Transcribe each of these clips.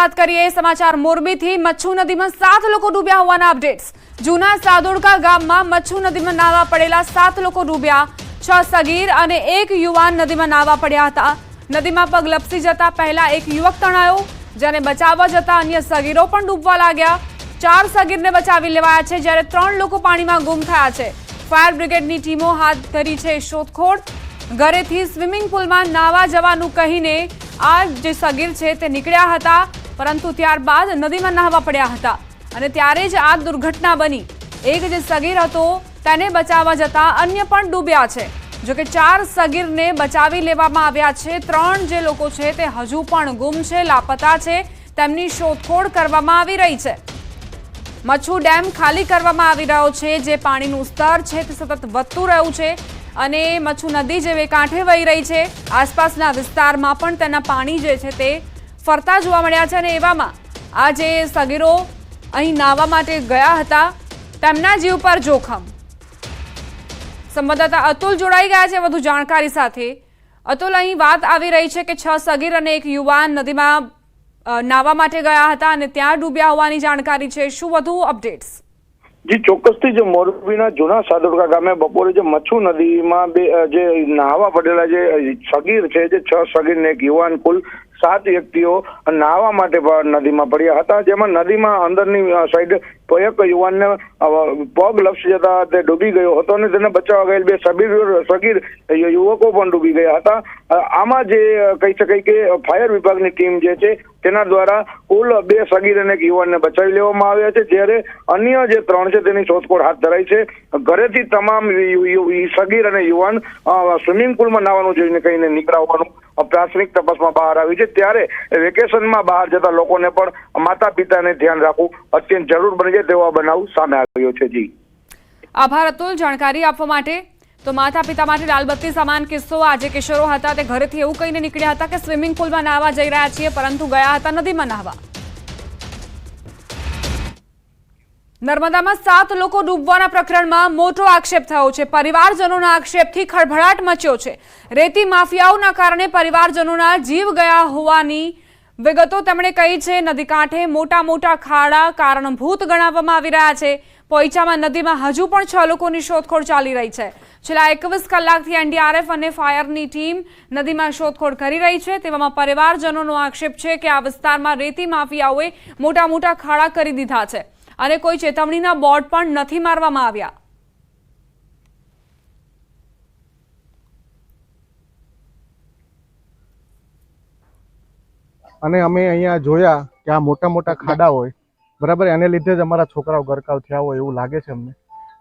વાત કરીએ સમાચાર મોરબીથી. મચ્છુ નદીમાં સાત લોકો ડૂબ્યા હોવાના અપડેટ્સ. જૂના સાદોડકા ગામમાં મચ્છુ નદીમાં નાવા પડેલા સાત લોકો ડૂબ્યા. છ સગીર અને એક યુવાન નદીમાં નાવા પડ્યા હતા. નદીમાં પગ લપસી જતા પહેલા એક યુવક તણાયો, જેને બચાવવા જતા અન્ય સગીરો પણ ડૂબવા લાગ્યા. ચાર સગીરને બચાવી લેવાયા છે, જ્યારે ત્રણ લોકો પાણીમાં ગુમ થયા છે. ફાયર બ્રિગેડની ટીમો હાથ ધરી છે શોધખોળ. ઘરેથી સ્વિમિંગ પુલમાં નાવા જવાનું કહીને આ જે સગીર છે તે નીકળ્યા હતા. પરંતુ ત્યારબાદ નદીમાં નહાવા પડ્યા હતા અને ત્યારે જ આ દુર્ઘટના બની. એક જે સગીર હતો, તેને બચાવવા જતા અન્ય પણ ડૂબ્યા છે. જોકે ચાર સગીરને બચાવી લેવામાં આવ્યા છે, ત્રણ જે લોકો છે તે હજુ પણ ગુમ છે, લાપતા છે, તેમની શોધખોળ કરવામાં આવી રહી છે. મચ્છુ ડેમ ખાલી કરવામાં આવી રહ્યો છે, જે પાણીનું સ્તર છે તે સતત વધતું રહ્યું છે અને મચ્છુ નદી જે કાંઠે વહી રહી છે. આસપાસના વિસ્તારમાં પણ તેના પાણી જે છે તે ફરતા જોવા મળ્યા છે અને એવામાં આ જે સગીરો અહીં નાહવા માટે ગયા હતા. તેમના જીવ પર જોખમ. સંવાદદાતા અતુલ જોડાઈ ગયા છે વધુ જાણકારી સાથે. અતુલ, અહીં વાત આવી રહી છે કે છ સગીર અને એક યુવાન નદીમાં નાવા માટે ગયા હતા અને ત્યાં ડૂબ્યા હોવાની જાણકારી છે. શું વધુ અપડેટ્સ? જી, ચોક્કસથી જે મોરબીના જૂના સાદોડકા ગામે બપોરે જે મચ્છુ નદીમાં બે જે નાહવા પડેલા જે સગીર છે, જે છ સગીર ને એક યુવાન કુલ સાત વ્યક્તિઓ નાહવા માટે નદીમાં પડ્યા હતા. જેમાં નદીમાં અંદરની અ, એક યુવાનને પગ લપસી જતા તે ડૂબી ગયો હતો અને તેને બચાવવા ગયેલ બે સગીર સગીર યુવકો પણ ડૂબી ગયા હતા. આમાં જે કહી શકાય કે ફાયર વિભાગની ટીમ જે છે, તેના દ્વારા કુલ બે સગીર અને એક યુવાનને બચાવી લેવામાં આવ્યા છે. જ્યારે અન્ય જે ત્રણ છે, તેની શોધખોળ હાથ ધરાઈ છે. ઘરેથી તમામ સગીર અને યુવાન સ્વિમિંગ પુલમાં નાવાનું જોઈને કહીને નીકળ્યા હોવાનું પ્રાથમિક તપાસમાં બહાર આવી છે. ત્યારે વેકેશનમાં બહાર જતા લોકોને પણ માતા પિતાને ધ્યાન રાખવું અત્યંત જરૂર બની તેવો બનાવ સામે આવ્યો છે. જી. આભાર અતુલ, જાણકારી આપવા માટે. તો માતા પિતા માટે લાલબત્તી સમાન કિસ્સો આજે કિશોરો હતા તે ઘરેથી એવું કહીને નીકળ્યા હતા કે સ્વિમિંગ પુલમાં નાહવા જઈ રહ્યા છીએ, પરંતુ ગયા હતા નદીમાં નાહવા. નર્મદામાં સાત લોકો ડૂબવાના પ્રકરણમાં મોટો આક્ષેપ થયો છે. પરિવારજનોના આક્ષેપથી ખળભળાટ મચ્યો છે. રેતી માફિયાઓના કારણે પરિવારજનોના જીવ ગયા હોવાની વિગતો તેમણે કહી છે, નદી કાંઠે મોટા મોટા ખાડા કારણભૂત ગણાવવામાં આવી રહ્યા છે. પોઈચામાં નદીમાં હજુ પણ છ લોકોની શોધખોળ ચાલી રહી છે. છેલ્લા એકવીસ કલાકથી એનડીઆરએફ અને ફાયરની ટીમ નદીમાં શોધખોળ કરી રહી છે. તેવામાં પરિવારજનોનો આક્ષેપ છે કે આ વિસ્તારમાં રેતી માફિયાઓએ મોટા મોટા ખાડા કરી દીધા છે અને કોઈ ચેતવણીના બોર્ડ પણ નથી મારવામાં આવ્યા. અને અમે અહીંયા જોયા કે આ મોટા મોટા ખાડા હોય. બરાબર, એને લીધે જ અમારા છોકરાઓ ગરકાવ થયા હોય એવું લાગે છે અમને.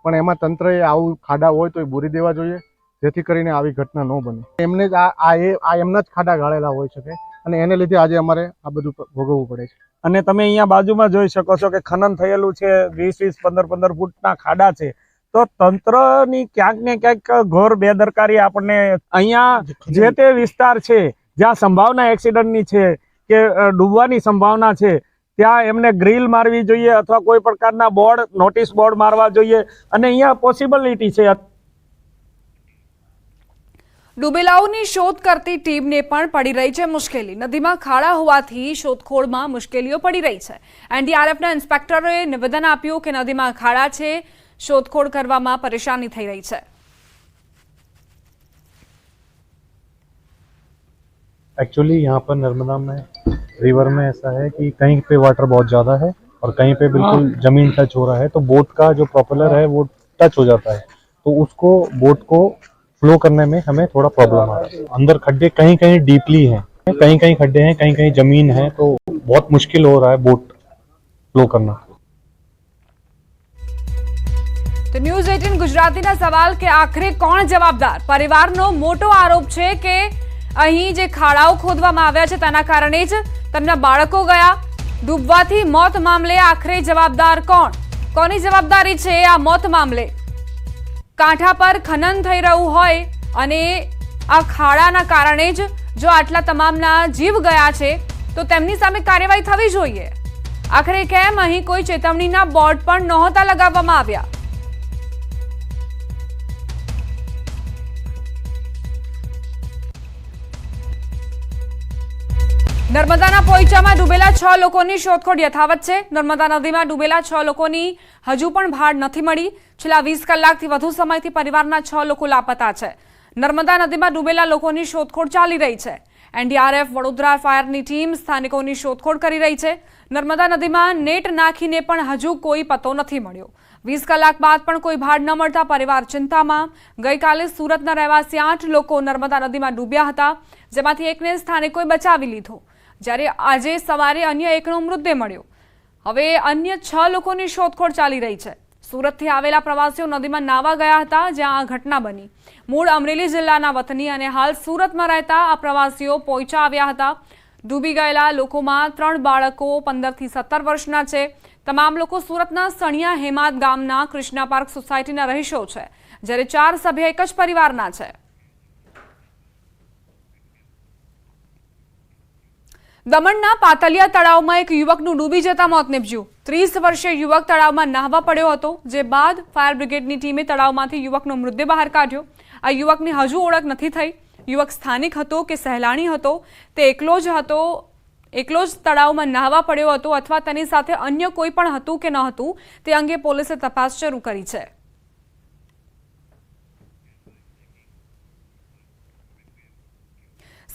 પણ એમાં તંત્રએ આવું ખાડા હોય તો એ બૂરી દેવા જોઈએ, જેથી કરીને આવી ઘટના ન બને. એમને જ આ એ, આ એમના જ ખાડા ગાળેલા હોઈ શકે અને એને લીધે આજે અમારે આ બધું ભોગવવું પડે છે. અને તમે અહીંયા બાજુમાં જોઈ શકો છો કે ખનન થયેલું છે, વીસ વીસ, પંદર પંદર ફૂટના ખાડા છે. તો તંત્રની ક્યાંક ને ક્યાંક ઘોર બેદરકારી આપણને અહીંયા જે તે વિસ્તાર છે, જ્યાં સંભાવના એક્સિડન્ટની છે કે અ, ડૂબવાની સંભાવના છે ત્યાં એમને ગ્રીલ મારવી જોઈએ અથવા કોઈ પ્રકારના બોર્ડ નોટિસ બોર્ડ મારવા જોઈએ અને અહીંયા પોસિબિલિટી છે ડૂબેલાઓની શોધ કરતી ટીમને પણ પડી રહી છે મુશ્કેલી નદીમાં ખાડા હોવાથી શોધખોળમાં મુશ્કેલીઓ પડી રહી છે એનડીઆરએફના ઇન્સ્પેક્ટરોએ નિવેદન આપ્યું કે નદીમાં ખાડા છે શોધખોળ કરવામાં પરેશાની થઈ રહી છે एक्चुअली यहाँ पर नर्मदा में रिवर में ऐसा है कि कहीं पे वाटर बहुत ज़्यादा है और कहीं पे बिल्कुल जमीन टच हो रहा है तो बोट का जो प्रोपेलर है वो टच हो जाता है तो उसको बोट को फ्लो करने में हमें थोड़ा प्रॉब्लम आ रहा है अंदर खड्डे कहीं कहीं डीपली हैं कहीं कहीं खड्डे हैं कहीं कहीं जमीन है तो बहुत मुश्किल हो रहा है बोट फ्लो करना તો ન્યૂઝ એટીન ગુજરાતીના સવાલ કે આખરે કોણ જવાબદાર પરિવારનો મોટો આરોપ છે કે અહીં જે ખાડાઓ ખોદવામાં આવ્યા છે તેના કારણે જ તેમના બાળકો ગયા. ડૂબવાથી મોત મામલે આખરે જવાબદાર કોણ? કોની જવાબદારી છે આ મોત મામલે? કાંઠા પર ખનન થઈ રહ્યું હોય અને આ ખાડાના કારણે જ જો આટલા તમામના જીવ ગયા છે, તો તેમની સામે કાર્યવાહી થવી જોઈએ. આખરે કેમ અહીં કોઈ ચેતવણીના બોર્ડ પણ નહોતા લગાવવામાં આવ્યા? નર્મદાના પોઈચામાં ડૂબેલા છ લોકોની શોધખોળ યથાવત છે. નર્મદા નદીમાં ડૂબેલા છ લોકોની હજુ પણ ભાડ નથી મળી. છેલ્લા વીસ કલાકથી વધુ સમયથી પરિવારના છ લોકો લાપતા છે. નર્મદા નદીમાં ડૂબેલા લોકોની શોધખોળ ચાલી રહી છે. એનડીઆરએફ, વડોદરા ફાયરની ટીમ સ્થાનિકોની શોધખોળ કરી રહી છે. નર્મદા નદીમાં નેટ નાખીને પણ હજુ કોઈ પતો નથી મળ્યો. વીસ કલાક બાદ પણ કોઈ ભાડ ન મળતા પરિવાર ચિંતામાં. ગઈકાલે સુરતના રહેવાસી આઠ લોકો નર્મદા નદીમાં ડૂબ્યા હતા, જેમાંથી એકને સ્થાનિકોએ બચાવી લીધો. જ્યારે આજે સવારે અન્ય એકનો મૃતદેહ મળ્યો. હવે અન્ય છ લોકોની શોધખોળ ચાલી રહી છે. સુરતથી આવેલા પ્રવાસીઓ નદીમાં નાવા ગયા હતા, જ્યાં આ ઘટના બની. મૂળ અમરેલી જિલ્લાના વતની અને હાલ સુરતમાં રહેતા આ પ્રવાસીઓ પોઈચા આવ્યા હતા. ડૂબી ગયેલા લોકોમાં ત્રણ બાળકો પંદરથી સત્તર વર્ષના છે. તમામ લોકો સુરતના સણિયા હેમાદ ગામના કૃષ્ણા પાર્ક સોસાયટીના રહીશો છે, જ્યારે ચાર સભ્ય એક જ પરિવારના છે. દમણના પાતલિયા તળાવમાં એક યુવકનું ડૂબી જતા મોત નિપજ્યું. ત્રીસ વર્ષે યુવક તળાવમાં નાહવા પડ્યો હતો, જે બાદ ફાયર બ્રિગેડની ટીમે તળાવમાંથી યુવકનો મૃતદેહ બહાર કાઢ્યો. આ યુવકની હજુ ઓળખ નથી થઈ. યુવક સ્થાનિક હતો કે સહેલાણી હતો, તે એકલો જ હતો, એકલો જ તળાવમાં નાહવા પડ્યો હતો અથવા તેની સાથે અન્ય કોઈ પણ હતું કે ન હતું, તે અંગે પોલીસે તપાસ શરૂ કરી છે.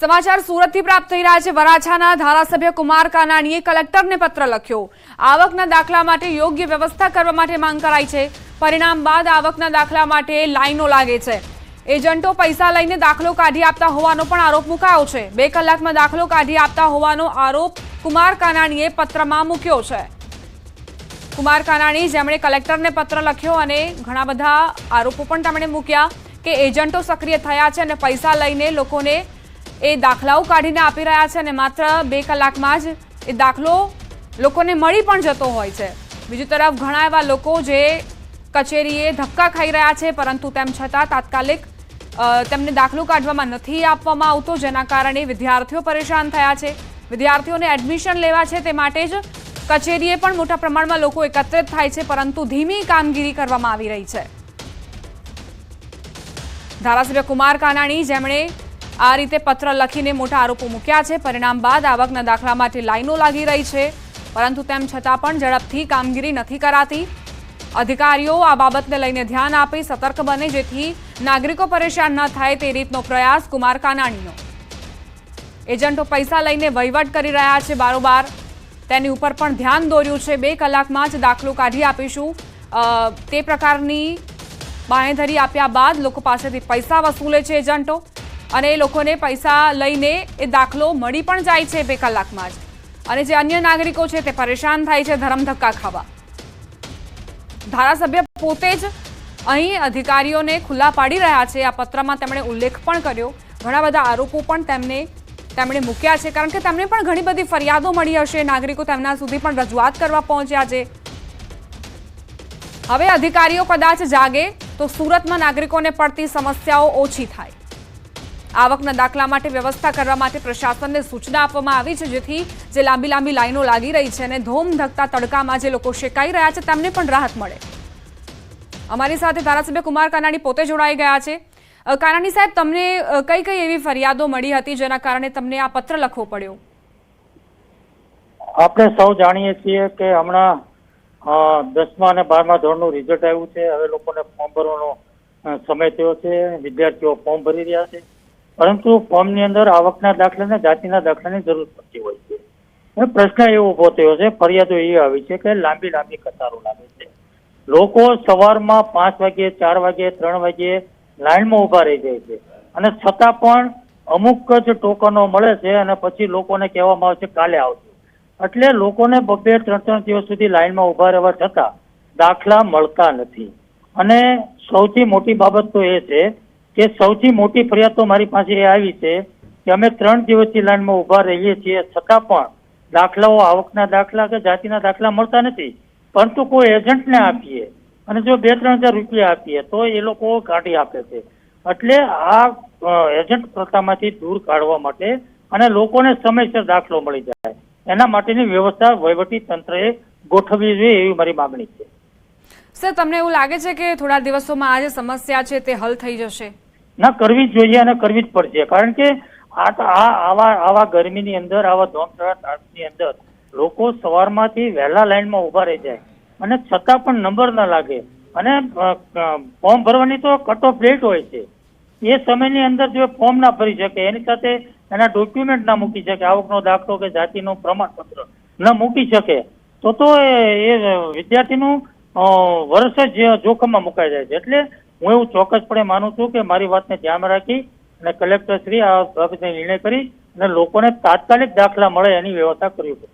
સમાચાર સુરતથી પ્રાપ્ત થઈ રહ્યા છે. વરાછાના ધારાસભ્ય કુમાર કાનાણીએ કલેક્ટરને પત્ર લખ્યો. આવકના દાખલા માટે યોગ્ય વ્યવસ્થા કરવા માટે માંગ કરાઈ છે. પરિણામ બાદ આવકના દાખલા માટે લાઈનો લાગે છે. એજન્ટો પૈસા લઈને દાખલો કાઢી આપતા હોવાનો પણ આરોપ મુકાયો છે. બે કલાકમાં દાખલો કાઢી આપતા હોવાનો આરોપ કુમાર કાનાણીએ પત્રમાં મૂક્યો છે. કુમાર કાનાણી જેમણે કલેક્ટરને પત્ર લખ્યો અને ઘણા બધા આરોપો પણ તેમણે મૂક્યા કે એજન્ટો સક્રિય થયા છે અને પૈસા લઈને લોકોને એ દાખલાઓ કાઢીને આપી રહ્યા છે અને માત્ર બે કલાકમાં જ એ દાખલો લોકોને મળી પણ જતો હોય છે. બીજી તરફ ઘણા એવા લોકો જે કચેરીએ ધક્કા ખાઈ રહ્યા છે, પરંતુ તેમ છતાં તાત્કાલિક તેમને દાખલો કાઢવામાં નથી આપવામાં આવતો, જેના કારણે વિદ્યાર્થીઓ પરેશાન થયા છે. વિદ્યાર્થીઓને એડમિશન લેવા છે તે માટે જ કચેરીએ પણ મોટા પ્રમાણમાં લોકો એકત્રિત થાય છે, પરંતુ ધીમી કામગીરી કરવામાં આવી રહી છે. ધારાસભ્ય કુમાર કાનાણી, જેમણે આ રીતે પત્ર લખીને મોટા આરોપો મૂક્યા છે. પરિણામ બાદ આવકના દાખલા માટે લાઈનો લાગી રહી છે. પરંતુ તેમ છતાં પણ ઝડપથી કામગીરી નથી કરાતી. અધિકારીઓ આ બાબતને લઈને ધ્યાન આપી સતર્ક બને જેથી નાગરિકો પરેશાન ન થાય તે રીતનો પ્રયાસ કુમાર કાનાણીનો. એજન્ટો પૈસા લઈને વહીવટ કરી રહ્યા છે બારોબાર. તેની ઉપર પણ ધ્યાન દોર્યું છે. બે કલાકમાં જ દાખલો કાઢી આપીશું. તે પ્રકારની બાંહેધરી આપ્યા બાદ લોકો પાસેથી પૈસા વસૂલે છે એજન્ટો. અને એ લોકોને પૈસા લઈને એ દાખલો મળી પણ જાય છે બે કલાકમાં જ. અને જે અન્ય નાગરિકો છે તે પરેશાન થાય છે ધરમધક્કા ખાવા. ધારાસભ્ય પોતે જ અહીં અધિકારીઓને ખુલ્લા પાડી રહ્યા છે. આ પત્રમાં તેમણે ઉલ્લેખ પણ કર્યો. ઘણા બધા આરોપો પણ તેમને, તેમણે મૂક્યા છે. કારણ કે તેમને પણ ઘણી બધી ફરિયાદો મળી હશે. નાગરિકો તેમના સુધી પણ રજૂઆત કરવા પહોંચ્યા છે. હવે અધિકારીઓ કદાચ જાગે તો સુરતમાં નાગરિકોને પડતી સમસ્યાઓ ઓછી થાય. આવકના દાખલા માટે વ્યવસ્થા કરવા માટે પ્રશાસનને સૂચના આપવામાં આવી છે, જેથી જે લાંબી લાંબી લાઈનો લાગી રહી છે અને ધોમ ધકતા તડકામાં જે લોકો શેકાઈ રહ્યા છે, તેમને પણ રાહત મળે. અમારી સાથે ધારાસભ્ય કુમાર કાનાણી પોતે જોડાઈ ગયા છે. કાનાણી સાહેબ, તમને કઈ કઈ એવી ફરિયાદો મળી હતી જેના કારણે તમને આ પત્ર લખવો પડ્યો? આપણે સૌ જાણીએ છીએ કે હમણાં દસમા અને બારમા ધોરણનું રિઝલ્ટ આવ્યું છે. હવે લોકોને ફોર્મ ભરવાનો સમય થયો છે. વિદ્યાર્થીઓ ફોર્મ ભરી રહ્યા છે. પરંતુ ફોર્મની અંદર આવકના દાખલા અને જાતિના દાખલાની જરૂર પડતી હોય છે. અને પ્રશ્ન એવો ઊભો થયો છે, ફરિયાદો એ આવી છે કે લાંબી લાંબી કતારો લાગે છે. લોકો સવારમાં પાંચ વાગે ચાર વાગે ત્રણ વાગે લાઇનમાં ઊભા રહી જાય છે. અને છતાં પણ અમુક જ ટોકનો મળે છે અને પછી લોકોને કહેવામાં આવે છે, કાલે આવશે એટલે લોકોને બબે ત્રણ ત્રણ દિવસ સુધી લાઇનમાં ઊભા રહેવા છતાં દાખલા મળતા નથી. અને સૌથી મોટી બાબત તો એ છે કે સૌથી મોટી ફરિયાદ તો મારી પાસે એ આવી છે કે અમે ત્રણ દિવસથી લાઈનમાં ઊભા રહીએ છીએ, છતાં પણ દાખલાઓ આવકના દાખલા કે જાતિના દાખલા મળતા નથી. પરંતુ કોઈ એજન્ટને આપીએ અને જો બે ત્રણ હજાર રૂપિયા આપીએ, તો એ લોકો કાઢી આપે છે. એટલે આ એજન્ટ પ્રથામાંથી દૂર કાઢવા માટે અને લોકોને સમયસર દાખલો મળી જાય. એના માટેની વ્યવસ્થા વહીવટી તંત્રએ ગોઠવવી જોઈએ એવી મારી માગણી છે. સર, તમને એવું લાગે છે કે થોડા દિવસોમાં આ જે સમસ્યા છે તે હલ થઈ જશે? ના કરવી જ જોઈએ અને કરવી જ પડશે. કારણ કે આ આવા આવા ગરમીની અંદર, આવા ધોમધોળા તાપની અંદર લોકો સવારમાંથી વહેલા લાઈનમાં ઊભા રહી જાય. અને છતાં પણ નંબર ન લાગે. અને ફોર્મ ભરવાની તો કટ ઓફ ડેટ હોય છે. એ સમયની અંદર જો ફોર્મ ના ભરી શકે, એની સાથે એના ડોક્યુમેન્ટ ના મૂકી શકે, આવકનો દાખલો કે જાતિનું પ્રમાણપત્ર ન મૂકી શકે, તો તો એ વિદ્યાર્થીનું વર્ષ જ જોખમમાં મુકાઈ જાય છે. એટલે હું એવું ચોક્કસપણે માનું છું કે મારી વાતને ધ્યાનમાં રાખી અને કલેક્ટર શ્રી આ બાબતે નિર્ણય કરી અને લોકોને તાત્કાલિક દાખલા મળે એની વ્યવસ્થા કરવી પડે.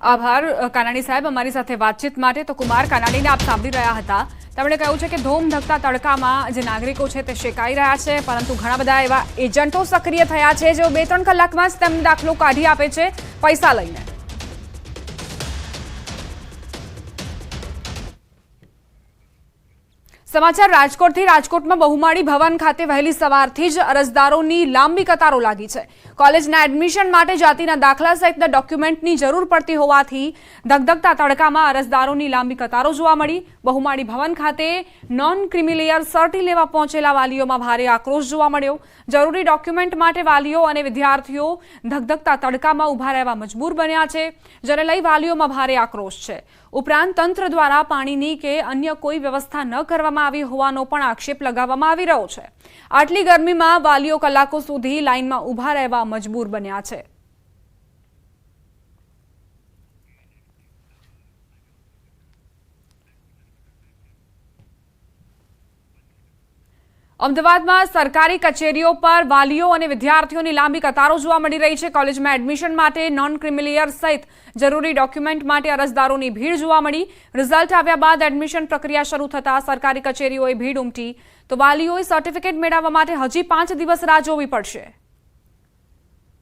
આભાર કાનાણી સાહેબ અમારી સાથે વાતચીત માટે. તો કુમાર કાનાણીને આપ સાંભળી રહ્યા હતા. તેમણે કહ્યું છે કે ધોમ ધકતા તડકામાં જે નાગરિકો છે તે શેકાઈ રહ્યા છે, પરંતુ ઘણા બધા એવા એજન્ટો સક્રિય થયા છે જેઓ બે ત્રણ કલાકમાં જ તેમ દાખલો કાઢી આપે છે પૈસા લઈને. સમાચાર રાજકોટથી રાજકોટમાં બહુમાળી ભવન ખાતે વહેલી સવારથી જ અરજદારોની લાંબી કતારો લાગી છે. કોલેજના એડમિશન માટે જાતિના દાખલા સહિતના ડોક્યુમેન્ટની જરૂર પડતી હોવાથી ધગધગતા તડકામાં અરજદારોની લાંબી કતારો જોવા મળી. બહુમાળી ભવન ખાતે નોન ક્રિમિલિયર સર્ટી લેવા પહોંચેલા વાલીઓમાં ભારે આક્રોશ જોવા મળ્યો. જરૂરી ડોક્યુમેન્ટ માટે વાલીઓ અને વિદ્યાર્થીઓ ધગધગતા તડકામાં ઊભા રહેવા મજબૂર બન્યા છે, જેને લઈ વાલીઓમાં ભારે આક્રોશ છે. ઉપરાંત તંત્ર દ્વારા પાણીની કે અન્ય કોઈ વ્યવસ્થા ન કરવામાં આવી હોવાનો પણ આક્ષેપ લગાવવામાં આવી રહ્યો છે. આટલી ગરમીમાં વાલીઓ કલાકો સુધી લાઇનમાં ઊભા રહેવા મજબૂર બન્યા છે. અમદાવાદમાં સરકારી કચેરીઓ પર વાલીઓ અને વિદ્યાર્થીઓની લાંબી કતારો જોવા મળી રહી છે. કોલેજમાં એડમિશન માટે નોન ક્રિમિલિયર સહિત જરૂરી ડોક્યુમેન્ટ માટે અરજદારોની ભીડ જોવા મળી. રિઝલ્ટ આવ્યા બાદ એડમિશન પ્રક્રિયા શરૂ થતાં સરકારી કચેરીઓએ ભીડ ઉમટી. તો વાલીઓએ સર્ટિફિકેટ મેળવવા માટે હજી પાંચ દિવસ રાહ જોવી પડશે.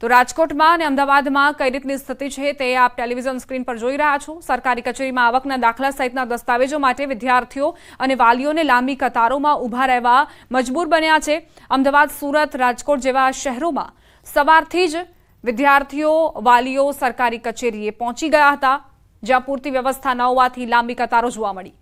તો રાજકોટમાં અને અમદાવાદમાં કઈ રીતની સ્થિતિ છે તે આપ ટેલિવિઝન સ્ક્રીન પર જોઈ રહ્યા છો. સરકારી કચેરીમાં આવકના દાખલા સહિતના દસ્તાવેજો માટે વિદ્યાર્થીઓ અને વાલીઓને લાંબી કતારોમાં ઊભા રહેવા મજબૂર બન્યા છે. અમદાવાદ, સુરત, રાજકોટ જેવા શહેરોમાં સવારથી જ વિદ્યાર્થીઓ, વાલીઓ સરકારી કચેરીએ પહોંચી ગયા હતા, જ્યાં પૂરતી વ્યવસ્થા ન હોવાથી લાંબી કતારો જોવા મળી.